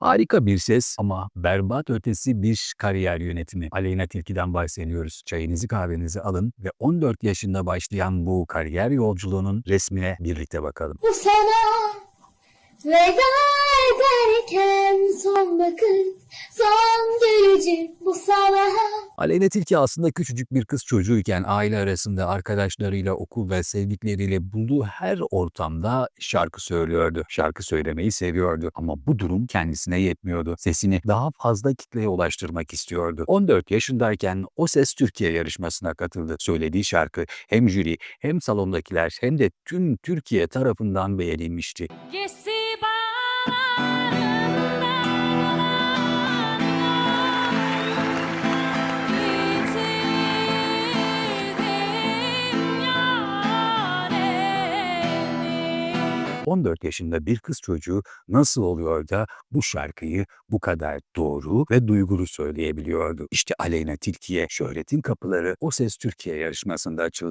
Harika bir ses ama berbat ötesi bir kariyer yönetimi. Aleyna Tilki'den bahsediyoruz. Çayınızı kahvenizi alın ve 14 yaşında başlayan bu kariyer yolculuğunun resmine birlikte bakalım. Sana veda ederken son bakış, son görücü bu sana. Aleyna Tilki aslında küçücük bir kız çocuğuyken aile arasında arkadaşlarıyla, okul ve sevdikleriyle bulduğu her ortamda şarkı söylüyordu. Şarkı söylemeyi seviyordu ama bu durum kendisine yetmiyordu. Sesini daha fazla kitleye ulaştırmak istiyordu. 14 yaşındayken O Ses Türkiye yarışmasına katıldı. Söylediği şarkı hem jüri hem salondakiler hem de tüm Türkiye tarafından beğenilmişti. Geçti bağrımda 14 yaşında bir kız çocuğu nasıl oluyor da bu şarkıyı bu kadar doğru ve duygulu söyleyebiliyordu? İşte Aleyna Tilki'ye şöhretin kapıları O Ses Türkiye yarışmasında açıldı.